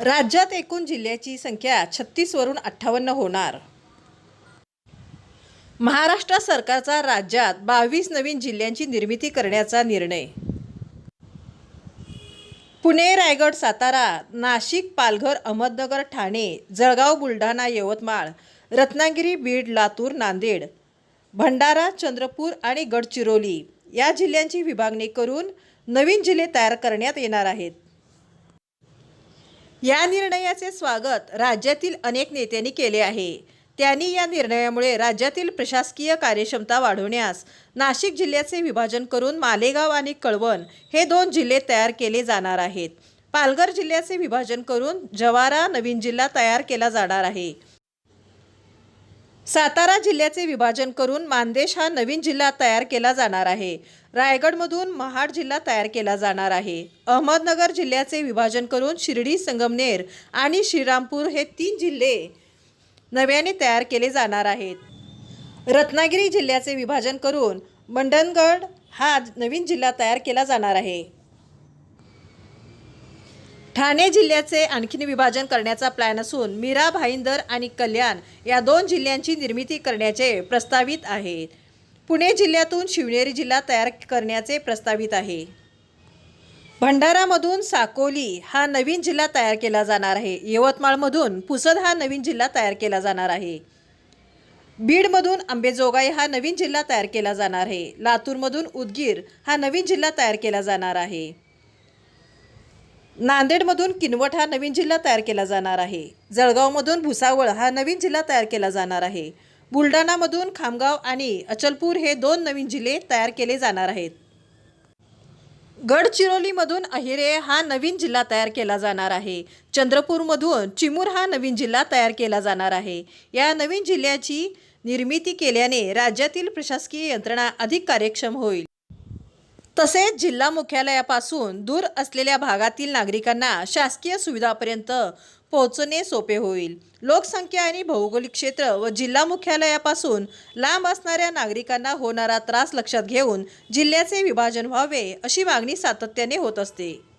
राज्यात एकूण जिल्ह्याची संख्या छत्तीसवरून अठ्ठावन्न होणार. महाराष्ट्र सरकारचा राज्यात बावीस नवीन जिल्ह्यांची निर्मिती करण्याचा निर्णय. पुणे रायगड सातारा नाशिक पालघर अहमदनगर ठाणे जळगाव बुलढाणा यवतमाळ रत्नागिरी बीड लातूर नांदेड भंडारा चंद्रपूर आणि गडचिरोली या जिल्ह्यांची विभागणी करून नवीन जिल्हे तयार करण्यात येणार आहेत. या निर्णयाचे स्वागत राज्यातील अनेक नेत्यांनी केले आहे. त्यांनी या निर्णयामुळे राज्यातील प्रशासकीय कार्यक्षमता वाढवण्यास नाशिक जिल्ह्याचे विभाजन करून मालेगाव आणि कळवण हे दोन जिल्हे तयार केले जाणार आहेत. पालघर जिल्ह्याचे विभाजन करून जवारा नवीन जिल्हा तयार केला जाणार आहे. सातारा जिल्ह्याचे विभाजन करून मानदेश हा नवीन जिल्हा तयार केला जाणार आहे. रायगडमधून महाड जिल्हा तयार केला जाणार आहे. अहमदनगर जिल्ह्याचे विभाजन करून शिर्डी संगमनेर आणि श्रीरामपूर हे तीन जिल्हे नव्याने तयार केले जाणार आहेत. रत्नागिरी जिल्ह्याचे विभाजन करून मंडणगड हा नवीन जिल्हा तयार केला जाणार आहे. ठाणे जिल्ह्याचे आणखीन विभाजन करण्याचा प्लॅन असून मीरा भाईंदर आणि कल्याण या दोन जिल्ह्यांची निर्मिती करण्याचे प्रस्तावित आहे. पुणे जिल्ह्यातून शिवनेरी जिल्हा तयार करण्याचे प्रस्तावित आहे. भंडारामधून साकोली हा नवीन जिल्हा तयार केला जाणार आहे. यवतमाळमधून पुसद हा नवीन जिल्हा तयार केला जाणार आहे. बीडमधून आंबेजोगाई हा नवीन जिल्हा तयार केला जाणार आहे. लातूरमधून उदगीर हा नवीन जिल्हा तयार केला जाणार आहे. नांदेडमधून किनवट हा नवीन जिल्हा तयार केला जाणार आहे. जळगावमधून भुसावळ हा नवीन जिल्हा तयार केला जाणार आहे. बुलढाणामधून खामगाव आणि अचलपूर हे दोन नवीन जिल्हे तयार केले जाणार आहेत. गडचिरोलीमधून अहिरे हा नवीन जिल्हा तयार केला जाणार आहे. चंद्रपूरमधून चिमूर हा नवीन जिल्हा तयार केला जाणार आहे. या नवीन जिल्ह्याची निर्मिती केल्याने राज्यातील प्रशासकीय यंत्रणा अधिक कार्यक्षम होईल. तसेच जिल्हा मुख्यालयापासून दूर असलेल्या भागातील नागरिकांना शासकीय सुविधापर्यंत पोहोचणे सोपे होईल. लोकसंख्या आणि भौगोलिक क्षेत्र व जिल्हा मुख्यालयापासून लांब असणाऱ्या नागरिकांना होणारा त्रास लक्षात घेऊन जिल्ह्याचे विभाजन व्हावे अशी मागणी सातत्याने होत असते.